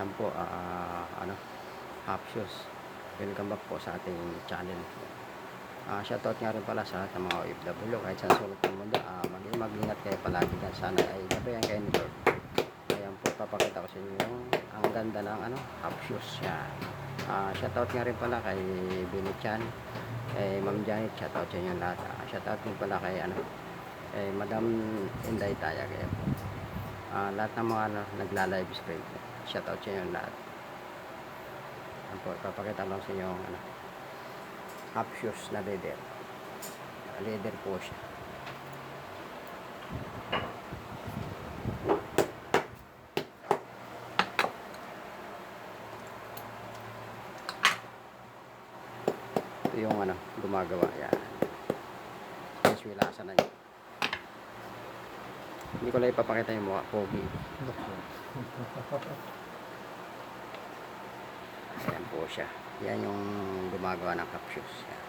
Yan po, ah, ano, half. Welcome back po sa ating channel. Ah, shoutout nga rin pala sa ng mga OFW kahit sa sulok ng mundo. Ah, maging mag-ingat kayo palagi dyan. Sana ay gabayan kayo ni Lord. Ayan po, papakita ko sa inyo yung ang ganda ng ano, half shoes. Yan. Ah, shoutout nga rin pala kay Billy Chan, kay Ma'am Janet, shoutout sa inyo lahat. Ah, shoutout din pala kay ano, kay Madam Inday Tayag. Po. Ah, lahat ng mga ano, nagla-live stream. Shoutout sa inyo lahat. Ayan po, papakita lang sa inyo yung ano, shoes na leather. Leather po siya. Ito yung ano, gumagawa. Yan. Yung swilasan na yun. Hindi ko lang ipapakita yung mukha. Pogi. Ayan po siya. Yan yung gumagawa ng shoes. Yan.